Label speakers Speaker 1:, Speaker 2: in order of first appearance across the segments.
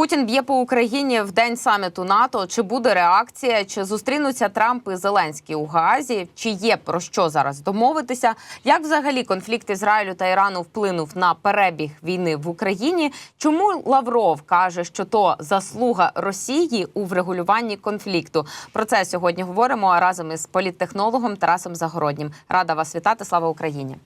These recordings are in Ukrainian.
Speaker 1: Путін б'є по Україні в день саміту НАТО. Чи буде реакція? Чи зустрінуться Трамп і Зеленський у Гаазі? Чи є про що зараз домовитися? Як взагалі конфлікт Ізраїлю та Ірану вплинув на перебіг війни в Україні? Чому Лавров каже, що то заслуга Росії у врегулюванні конфлікту? Про це сьогодні говоримо разом із політтехнологом Тарасом Загороднім. Рада вас вітати. Слава Україні!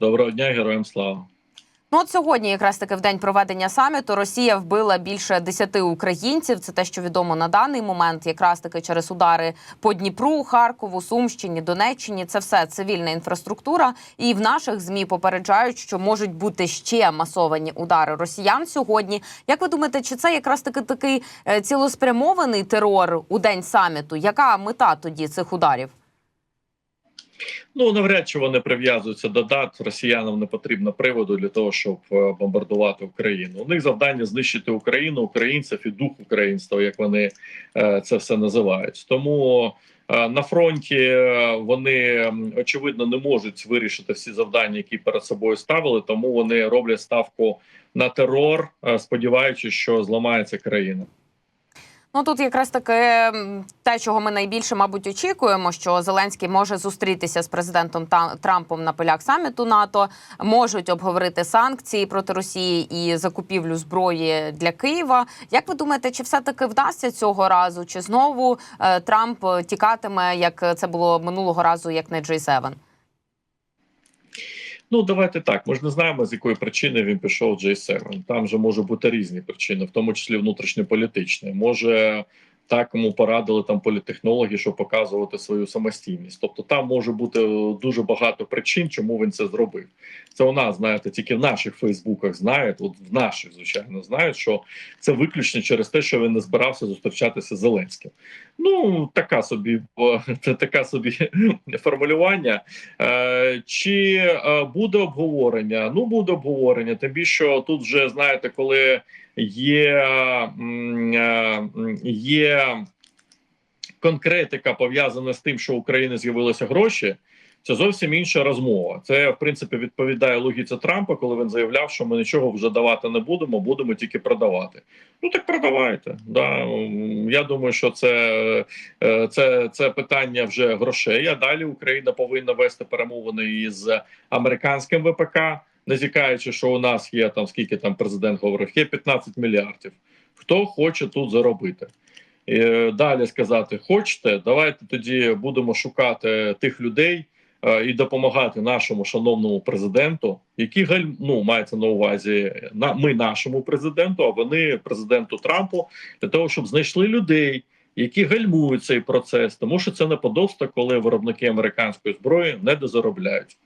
Speaker 2: Доброго дня, героям слава.
Speaker 1: Ну от сьогодні, якраз таки в день проведення саміту, Росія вбила більше 10 українців. Це те, що відомо на даний момент, якраз таки через удари по Дніпру, Харкову, Сумщині, Донеччині. Це все цивільна інфраструктура. І в наших змі попереджають, що можуть бути ще масовані удари росіян сьогодні. Як ви думаєте, чи це якраз таки такий е, цілеспрямований терор у день саміту? Яка мета тоді цих ударів?
Speaker 2: Ну навряд чи вони прив'язуються до дат. Росіянам не потрібно приводу для того, щоб е, бомбардувати Україну. У них завдання знищити Україну, українців і дух українства, як вони е, це все називають. Тому е, на фронті вони очевидно не можуть вирішити всі завдання, які перед собою ставили. Тому вони роблять ставку на терор, сподіваючись, що зламається країна.
Speaker 1: Ну тут якраз таки те, чого ми найбільше, мабуть, очікуємо, що Зеленський може зустрітися з президентом Трампом на полях саміту НАТО, можуть обговорити санкції проти Росії і закупівлю зброї для Києва. Як ви думаєте, чи все таки вдасться цього разу? Чи знову е, Трамп тікатиме, як це було минулого разу, як на G7?
Speaker 2: Ну давайте так. Ми ж не знаємо з якої причини він пішов в J7. Там же може бути різні причини, в тому числі внутрішньополітичні. Може так йому порадили там політехнологи, щоб показувати свою самостійність. Тобто там може бути е, дуже багато причин, чому він це зробив. Це у нас знаєте, тільки в наших Фейсбуках знають, от в наших, звичайно, знають, що це виключно через те, що він не збирався зустрічатися з Зеленським. Ну така собі це така собі формулювання. Е, Чи е, буде обговорення? Ну буде обговорення. Тим більше тут вже знаєте, коли є, е, є конкретика пов'язана з тим, що в Україні з'явилися гроші. Це зовсім інша розмова. Це в принципі відповідає логіці Трампа, коли він заявляв, що ми нічого вже давати не будемо, будемо тільки продавати. Ну так продавайте. Да. Я думаю, що це, е, це, це питання вже грошей. А далі Україна повинна вести перемовини із американським ВПК, не зікаючи, що у нас є там скільки там президент говорив, є 15 мільярдів. Хто хоче тут заробити? І е, далі сказати: хочете, давайте тоді будемо шукати тих людей е, і допомагати нашому шановному президенту, галь... ну, мається на увазі на ми нашому президенту, а вони президенту Трампу для того, щоб знайшли людей. Які гальмують цей процес, тому що це неподобство, коли виробники американської зброї не дозаробляють.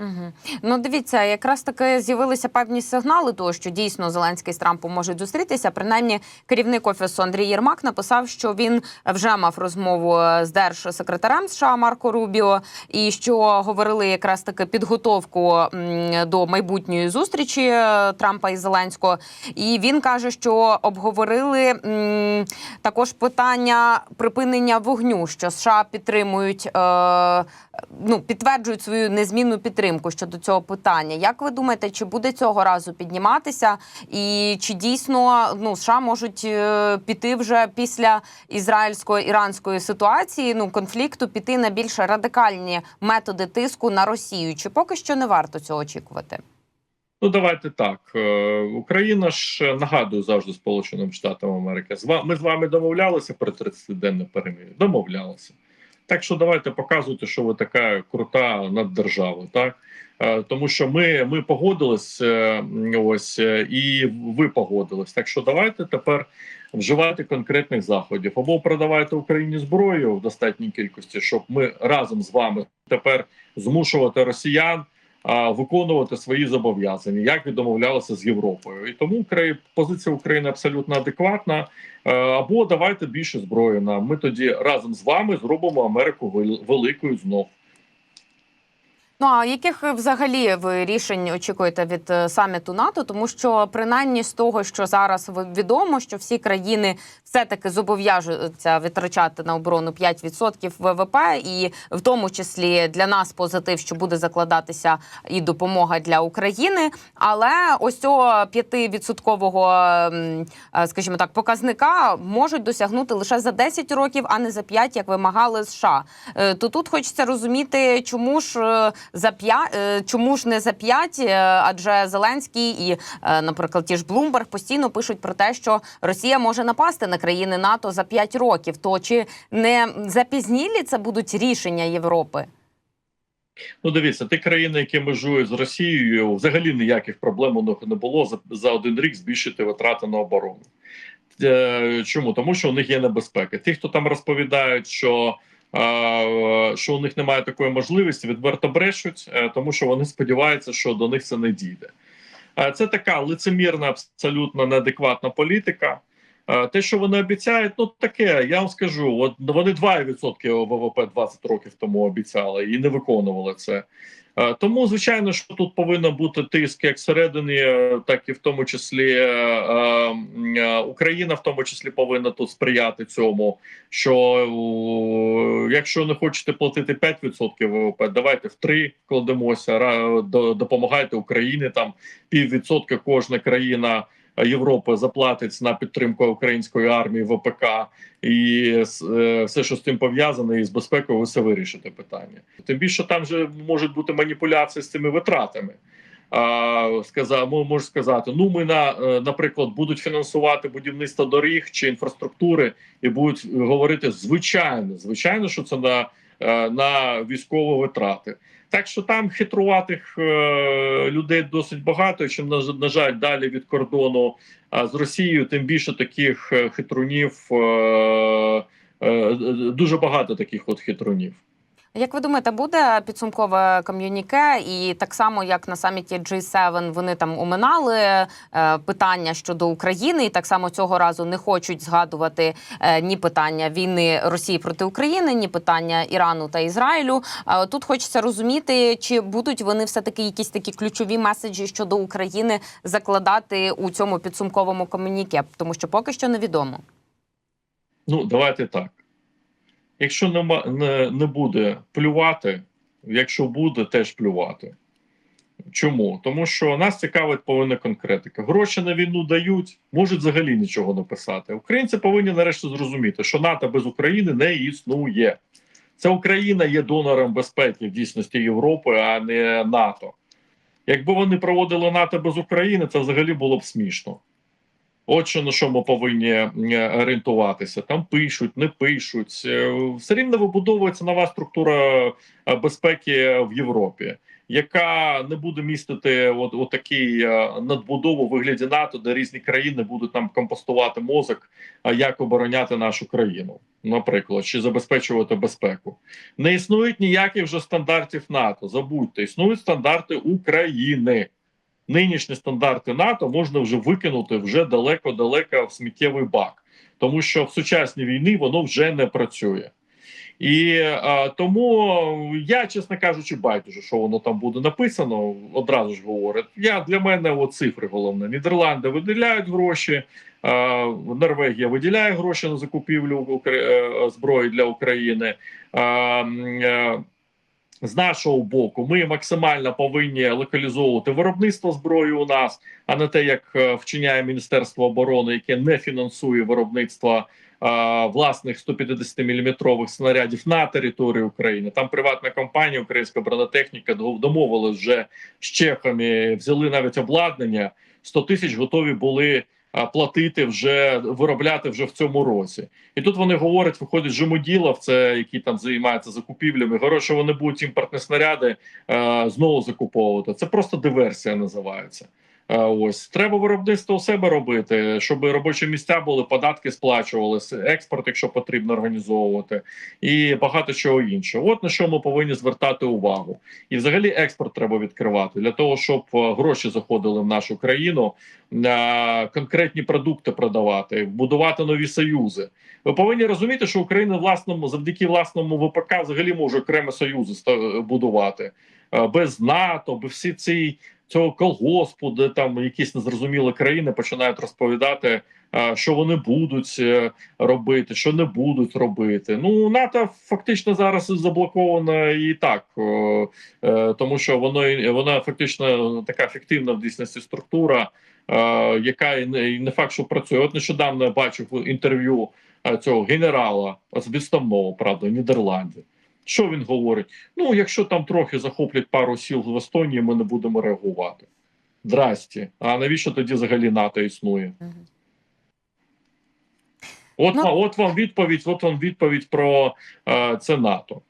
Speaker 1: Угу. Ну, дивіться, якраз таки з'явилися певні сигнали, того, що дійсно Зеленський з Трампом можуть зустрітися. Принаймні, керівник офісу Андрій Єрмак написав, що він вже мав розмову з держсекретарем США Марко Рубіо, і що говорили якраз таки підготовку до майбутньої зустрічі е, Трампа і Зеленського. І він каже, що обговорили також питання припинення вогню, що США підтримують. Е, ну підтверджують свою незмінну підтримку щодо цього питання. Як ви думаєте, чи буде цього разу підніматися, і чи дійсно ну США можуть е, піти вже після ізраїльсько-іранської ситуації, ну конфлікту, піти на більш радикальні методи тиску на Росію? Чи поки що не варто цього очікувати?
Speaker 2: Ну, давайте так. Е, Україна ж нагадую завжди Сполученим Штатам Америки. Ми з вами домовлялися про 30-денне перемир'я? Домовлялися. Так що давайте показуйте, що ви така крута наддержава, так Е, тому що ми, ми погодились е, ось е, і ви погодились. Так що давайте тепер вживати конкретних заходів або продавайте Україні зброю в достатній кількості, щоб ми разом з вами тепер змушувати росіян виконувати свої зобов'язання, як і домовлялися з Європою, і тому позиція України абсолютно адекватна. Е, Або давайте більше зброї нам. Ми тоді разом з вами зробимо Америку великою знов.
Speaker 1: Ну а яких взагалі ви рішень очікуєте від е, саміту НАТО? Тому що принаймні з того, що зараз відомо, що всі країни все таки зобов'яжуться витрачати на оборону 5% ВВП, і в тому числі для нас позитив, що буде закладатися і допомога для України. Але ось цього 5-відсоткового, е, скажімо так, показника можуть досягнути лише за 10 років, а не за 5, як вимагали США. Е, То тут хочеться розуміти, чому ж е, за 5, чому ж не за 5, е, адже Зеленський і, е, наприклад, ті ж Блумберг постійно пишуть про те, що Росія може напасти на країни НАТО за 5 років. То чи не запізнілі це будуть рішення Європи?
Speaker 2: Ну, дивіться, ті країни, які межують з Росією, взагалі ніяких проблем у них не було за, за один рік збільшити витрати на оборону. Е, чому? Тому що у них є небезпеки. Ті, хто там розповідають, що, е, що у них немає такої можливості, відверто брешуть, е, тому що вони сподіваються, що до них це не дійде. Е, це така лицемірна, абсолютно неадекватна політика. Е, Те, що вони обіцяють, ну таке. Я вам скажу, от вони 2% ВВП 20 років тому обіцяли і не виконували це. Е, Тому, звичайно, що тут повинен бути тиск як всередині, е, так і в тому числі Україна, в тому числі повинна тут сприяти цьому. Що якщо не хочете платити 5% ВВП, давайте в 3 кладемося. допомагайте Україні там піввідсотка кожна країна. Європи заплатить на підтримку української армії ВПК і е, все, що з цим пов'язане, і з безпекою, все вирішите питання. Тим більше там же можуть бути маніпуляції з цими витратами. А, сказав, мо- можу сказати, ну ми на е, наприклад будуть фінансувати будівництво доріг чи інфраструктури, і будуть говорити звичайно, звичайно, що це на, е, на військові витрати. Так що там хитруватих е, людей досить багато. Чим на, жаль, далі від кордону з Росією, тим більше таких е, хитрунів. Е, дуже багато таких от хитрунів.
Speaker 1: Як ви думаєте, буде підсумкове ком'юніке, і так само як на саміті G7 вони там уминали е, питання щодо України, і так само цього разу не хочуть згадувати е, ні питання війни Росії проти України, ні питання Ірану та Ізраїлю. Тут хочеться розуміти, чи будуть вони все таки якісь такі ключові меседжі щодо України закладати у цьому підсумковому ком'юніке, тому що поки що невідомо.
Speaker 2: Ну, давайте так. Якщо нема, не, не буде плювати, якщо буде, теж плювати. Чому? Тому що нас цікавить повинна конкретика. Гроші на війну дають, можуть взагалі нічого не писати. Українці повинні нарешті зрозуміти, що НАТО без України не існує. Це Україна є донором безпеки в дійсності Європи, а не НАТО. Якби вони проводили НАТО без України, це взагалі було б смішно. От що на що ми повинні е, орієнтуватися. Там пишуть, не пишуть. Е, Все рівно вибудовується нова структура е, безпеки в Європі, яка не буде містити от, от такий надбудову у вигляді НАТО, де різні країни будуть там компостувати мозок, як обороняти нашу країну, наприклад, чи забезпечувати безпеку. Не існують ніяких вже стандартів НАТО. Забудьте, існують стандарти України нинішні стандарти НАТО можна вже викинути вже далеко-далеко в сміттєвий бак, тому що в сучасній війні воно вже не працює. І а, тому я, чесно кажучи, байдуже, що воно там буде написано, одразу ж говорять. Я для мене от цифри головне. Нідерланди виділяють гроші, а, Норвегія виділяє гроші на закупівлю е, зброї для України. А, е, з нашого боку, ми максимально повинні локалізовувати виробництво зброї у нас, а не те, як е, вчиняє Міністерство оборони, яке не фінансує виробництво е, власних 150-мм снарядів на території України. Там приватна компанія, українська бронетехніка домовилась вже з чехами, взяли навіть обладнання. 100 тисяч готові були а, платити вже виробляти вже в цьому році. І тут вони говорять, виходить Жимоділов, це які там займаються закупівлями. Говорять, що вони будуть імпортні снаряди е, знову закуповувати. Це просто диверсія називається. Ось треба виробництво у себе робити, щоб робочі місця були, податки сплачувалися, експорт, якщо потрібно організовувати, і багато чого іншого. От на що ми повинні звертати увагу. І взагалі експорт треба відкривати для того, щоб е, гроші заходили в нашу країну, е, конкретні продукти продавати, будувати нові союзи. Ви повинні розуміти, що Україна власному завдяки власному ВПК взагалі може окремі союзи будувати. е, без НАТО, без всі ці цього колгоспу, де там якісь незрозумілі країни починають розповідати, е, що вони будуть е, робити, що не будуть робити. Ну НАТО фактично зараз заблоковано і так, е, тому що воно вона фактично така фіктивна в дійсності структура, яка і не, факт, що працює. От нещодавно я бачив інтерв'ю цього генерала з відставного, правда, в Нідерланді. Що він говорить? Ну, якщо там трохи захоплять пару сіл в Естонії, ми не будемо реагувати. Здрасті. А навіщо тоді взагалі НАТО існує? От,
Speaker 1: Ну-
Speaker 2: от вам відповідь, от вам відповідь про е, це НАТО.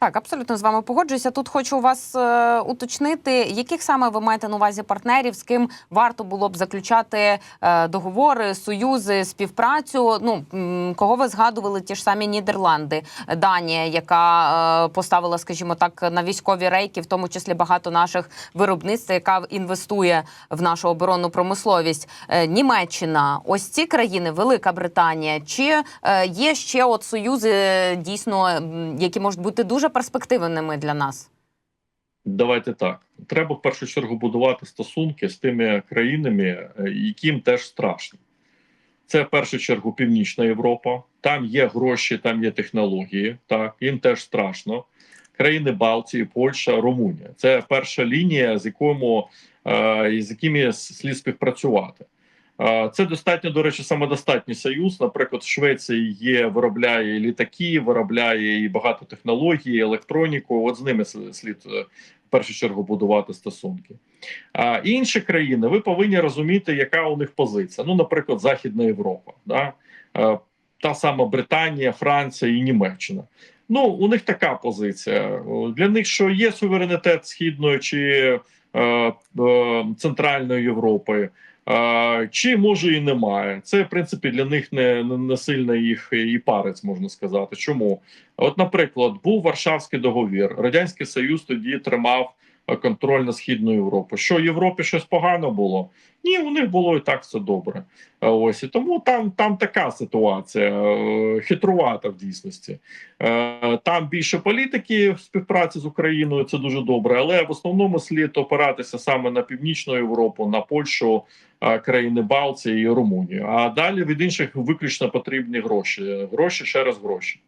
Speaker 1: Так, абсолютно з вами погоджуюся. Тут хочу вас е, уточнити, яких саме ви маєте на увазі партнерів, з ким варто було б заключати е, договори, союзи, співпрацю. Ну кого ви згадували, ті ж самі Нідерланди, Данія, яка е, поставила, скажімо так, на військові рейки, в тому числі багато наших виробництв, яка інвестує в нашу оборонну промисловість. Е, Німеччина, ось ці країни, Велика Британія. Чи е, є ще от союзи е, дійсно, які можуть бути дуже перспективними для нас?
Speaker 2: Давайте так. Треба в першу чергу будувати стосунки з тими країнами, е, яким теж страшно. Це в першу чергу Північна Європа. Там є гроші, там є технології. Так, їм теж страшно. Країни Балтії, Польща, Румунія. Це перша лінія, з якою е, з якими слід співпрацювати. Це достатньо, до речі, самодостатній союз. Наприклад, в Швеції є виробляє і літаки, виробляє і багато технологій, електроніку. От з ними слід е, в першу чергу будувати стосунки. А інші країни ви повинні розуміти, яка у них позиція. Ну, наприклад, Західна Європа, да? Е, та сама Британія, Франція і Німеччина. Ну, у них така позиція. Для них що є суверенітет східної чи е, е, центральної Європи. Чи може і немає. Це в принципі для них не, не, сильно їх і парець, можна сказати. Чому? От, наприклад, був Варшавський договір. Радянський Союз тоді тримав контроль на східну Європу. Що Європі щось погано було? Ні, у них було і так все добре. Е, Ось і тому там, там така ситуація е, хитрувата в дійсності. Е, Там більше політики в співпраці з Україною. Це дуже добре, але в основному слід опиратися саме на північну Європу, на Польщу, е, країни Балтії і Румунію. А далі від інших виключно потрібні гроші. Гроші ще раз гроші.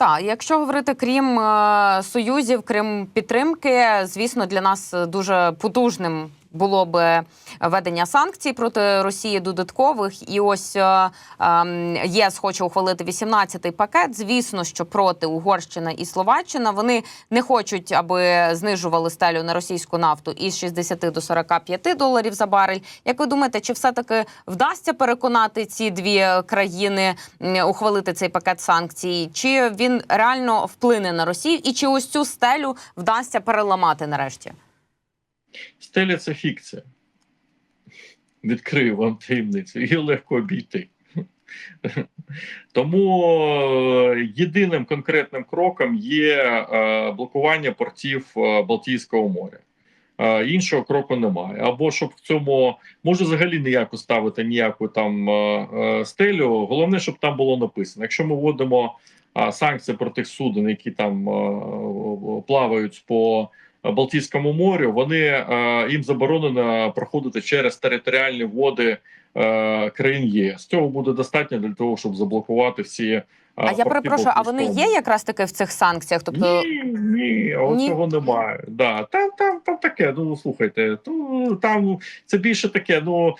Speaker 1: Так, якщо говорити крім е, союзів, крім підтримки, звісно, для нас дуже потужним було би введення санкцій проти Росії додаткових. І ось е, ем, ЄС хоче ухвалити 18-й пакет. Звісно, що проти Угорщина і Словаччина вони не хочуть, аби знижували стелю на російську нафту із 60 до 45 доларів за барель. Як ви думаєте, чи все таки вдасться переконати ці дві країни ухвалити цей пакет санкцій? Чи він реально вплине на Росію, і чи ось цю стелю вдасться переламати нарешті?
Speaker 2: Стеля це фікція. Відкрию вам таємницю. Її легко обійти. Тому е, єдиним конкретним кроком є е, блокування портів е, Балтійського моря. Іншого кроку немає. Або щоб в цьому може взагалі ніяку ставити ніяку там стелю. Головне, щоб там було написано. Якщо ми вводимо санкції проти суден, які там плавають по Балтійському морю, вони е, їм заборонено проходити через територіальні води е, країн ЄС. Цього буде достатньо для того, щоб заблокувати всі. е,
Speaker 1: А я перепрошую, а вони є якраз таки в цих санкціях? Тобто
Speaker 2: Ні, ні, от
Speaker 1: Ні?
Speaker 2: цього немає. Да, там, там, там таке. Ну слухайте, то там це більше таке. Ну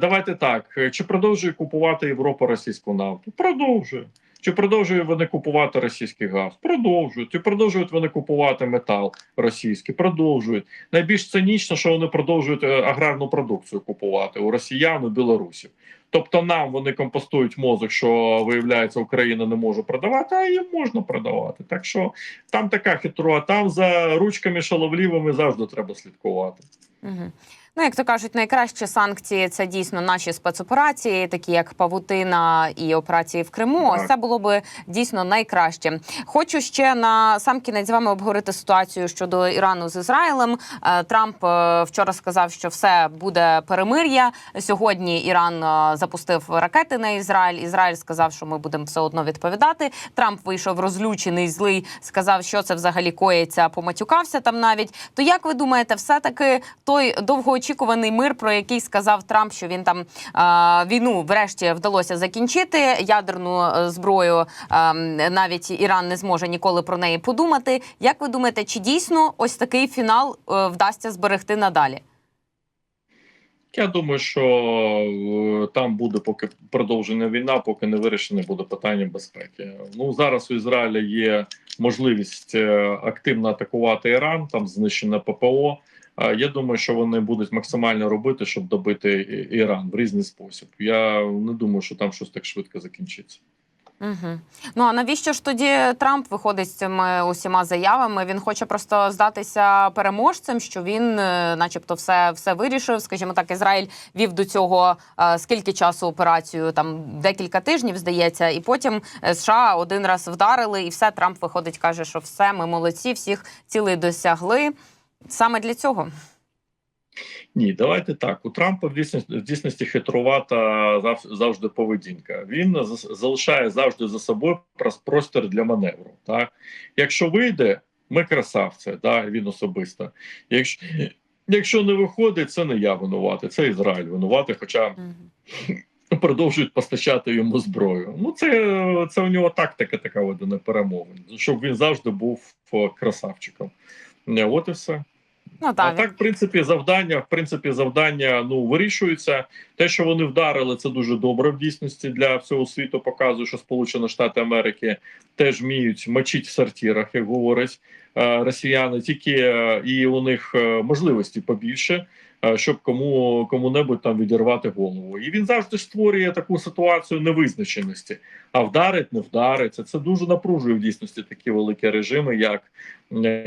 Speaker 2: давайте так. Чи продовжує купувати Європа російську нафту? Продовжує. Чи продовжують вони купувати російський газ? Продовжують. Чи продовжують вони купувати метал російський? Продовжують. Найбільш цинічно, що вони продовжують е, аграрну продукцію купувати у росіян і білорусів. Тобто нам вони компостують мозок, що виявляється, Україна не може продавати, а їм можна продавати. Так що там така хитро, там за ручками шаловлівими завжди треба слідкувати.
Speaker 1: Угу. Ну, як то кажуть, найкращі санкції це дійсно наші спецоперації, такі як Павутина і операції в Криму.
Speaker 2: Так.
Speaker 1: Ось це було би дійсно найкраще. Хочу ще на сам кінець з вами обговорити ситуацію щодо Ірану з Ізраїлем. Е, Трамп е, вчора сказав, що все буде перемир'я. Сьогодні Іран е, запустив ракети на Ізраїль. Ізраїль сказав, що ми будемо все одно відповідати. Трамп вийшов розлючений, злий, сказав, що це взагалі коїться, поматюкався там навіть. То як ви думаєте, все таки той довгоочікуваний мир, про який сказав Трамп, що він там е, війну врешті вдалося закінчити ядерну е, зброю, е, навіть Іран не зможе ніколи про неї подумати. Як ви думаєте, чи дійсно ось такий фінал е, вдасться зберегти надалі?
Speaker 2: Я думаю, що е, там буде поки продовжена війна, поки не вирішене буде питання безпеки. Ну зараз у Ізраїля є можливість активно атакувати Іран, там знищене ППО. Я думаю, що вони будуть максимально робити, щоб добити Іран в різний спосіб. Я не думаю, що там щось так швидко закінчиться.
Speaker 1: Угу. Ну а навіщо ж тоді Трамп виходить з цими усіма заявами? Він хоче просто здатися переможцем, що він, е, начебто, все, все вирішив. Скажімо так, Ізраїль вів до цього е, скільки часу операцію? Там декілька тижнів здається, і потім е, США один раз вдарили, і все Трамп виходить, каже, що все, ми молодці, всіх цілей досягли. Саме для цього.
Speaker 2: Ні, давайте так. У Трампа в дійсності, в дійсності хитрувата завжди поведінка. Він залишає завжди за собою простір для маневру. Так, якщо вийде, ми красавці, да, він особисто. Якщо, якщо не виходить, це не я винуватий, це Ізраїль винуватий, хоча продовжують постачати йому зброю. Ну, це, це у нього тактика така ведена перемовин, щоб він завжди був е, красавчиком. От і все.
Speaker 1: Ну
Speaker 2: А
Speaker 1: так,
Speaker 2: так, в принципі, завдання, в принципі, завдання ну вирішуються. Те, що вони вдарили, це дуже добре в дійсності для всього світу. Показує, що Сполучені Штати Америки теж вміють мочити в сортирах, як говорять е, росіяни, тільки е, і у них е, можливості побільше, щоб кому кому-небудь там відірвати голову. І він завжди створює таку ситуацію невизначеності. А вдарить, не вдарить. Це, дуже напружує в дійсності такі великі режими, як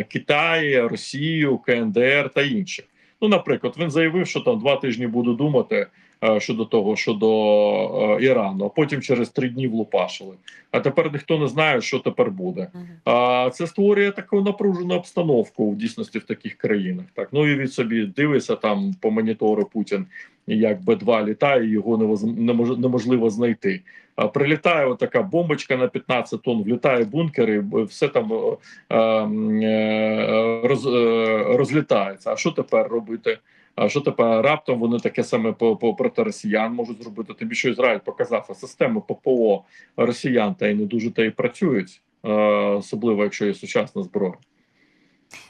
Speaker 2: Китай, Росію, КНДР та інших. Ну, наприклад, він заявив, що там два тижні буде думати е, щодо того, щодо е, Ірану, а потім через три дні влупашили. А тепер ніхто не знає, що тепер буде. А це створює таку напружену обстановку в дійсності в таких країнах. Так ну і від собі дивиться там по монітору Путін, як Б-2 літає, його неможливо знайти. Прилітає така бомбочка на 15 тонн, влітає в бункер, і б- все там е, е, роз, е, розлітається. А що тепер робити? А що тепер раптом вони таке саме по, по проти росіян можуть зробити? Тобі що Ізраїль показав, а системи ППО росіян та й не дуже та й працюють, особливо якщо є сучасна зброя.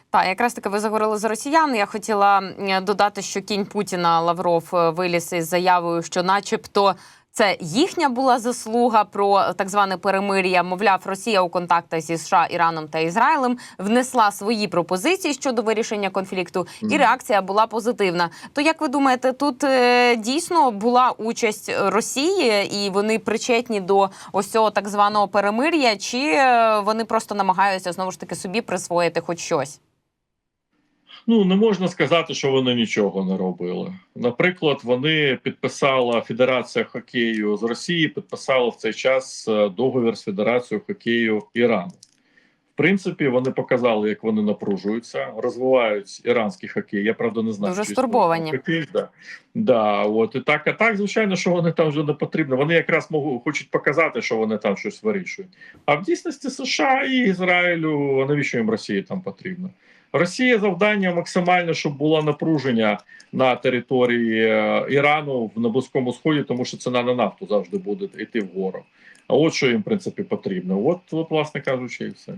Speaker 1: Так, якраз таки ви заговорили за росіян. Я хотіла додати, що кінь Путіна Лавров е, виліз із заявою, що, начебто, це їхня була заслуга про так зване перемир'я. Мовляв, Росія у контактах зі США, Іраном та Ізраїлем внесла свої пропозиції щодо вирішення конфлікту, і реакція була позитивна. То як ви думаєте, тут е, дійсно була участь Росії, і вони причетні до ось цього так званого перемир'я, чи е, вони просто намагаються знову ж таки собі присвоїти хоч щось?
Speaker 2: Ну не можна сказати, що вони нічого не робили. Наприклад, вони підписала Федерація хокею з Росії, підписала в цей час е, договір з Федерацією хокею Ірану. В принципі, вони показали, як вони напружуються, розвивають іранський хокей. Я правда не знаю,
Speaker 1: Дуже
Speaker 2: чи
Speaker 1: стурбовані.
Speaker 2: хокей, да. Да, от і так, а так, звичайно, що вони там вже не потрібно. Вони якраз можуть хочуть показати, що вони там щось вирішують. А в дійсності США і Ізраїлю, а навіщо їм Росії там потрібно? Росія завдання максимально, щоб було напруження на території е, Ірану в Близькому Сході, тому що ціна на нафту завжди буде йти вгору. А от що їм в принципі потрібно. От, от власне кажучи, і все.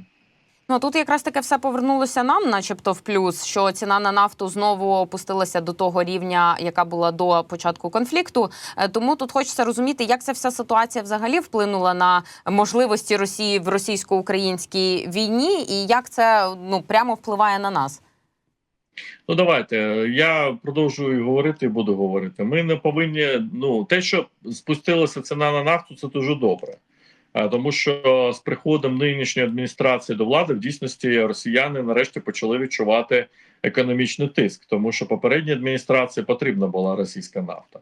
Speaker 1: Ну а тут якраз таке все повернулося нам, начебто, в плюс, що ціна на нафту знову опустилася до того рівня, яка була до початку конфлікту. Е, Тому тут хочеться розуміти, як ця вся ситуація взагалі вплинула на можливості Росії в російсько-українській війні, і як це ну прямо впливає на нас.
Speaker 2: Ну давайте я продовжую говорити і буду говорити. Ми не повинні. Ну те, що спустилася ціна на нафту, це дуже добре. Е, Тому що з приходом нинішньої адміністрації до влади в дійсності росіяни нарешті почали відчувати економічний тиск, тому що попередній адміністрації потрібна була російська нафта.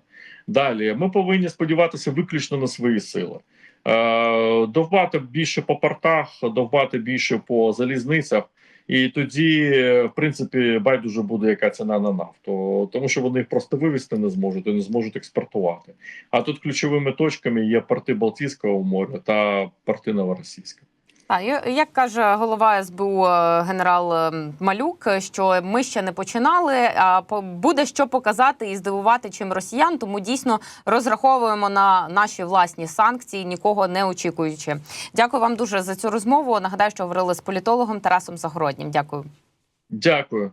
Speaker 2: Далі ми повинні сподіватися виключно на свої сили. Е, Довбати більше по портах, довбати більше по залізницях, і тоді, в принципі, байдуже буде яка ціна на нафту, тому що вони їх просто вивезти не зможуть і не зможуть експортувати. А тут ключовими точками є порти Балтійського моря та порти Новоросійська.
Speaker 1: Я- як каже голова СБУ е, генерал е, Малюк, що ми ще не починали. А буде що показати і здивувати чим росіян. Тому дійсно розраховуємо на наші власні санкції, нікого не очікуючи. Дякую вам дуже за цю розмову. Нагадаю, що говорили з політологом Тарасом Загороднім. Дякую.
Speaker 2: Дякую.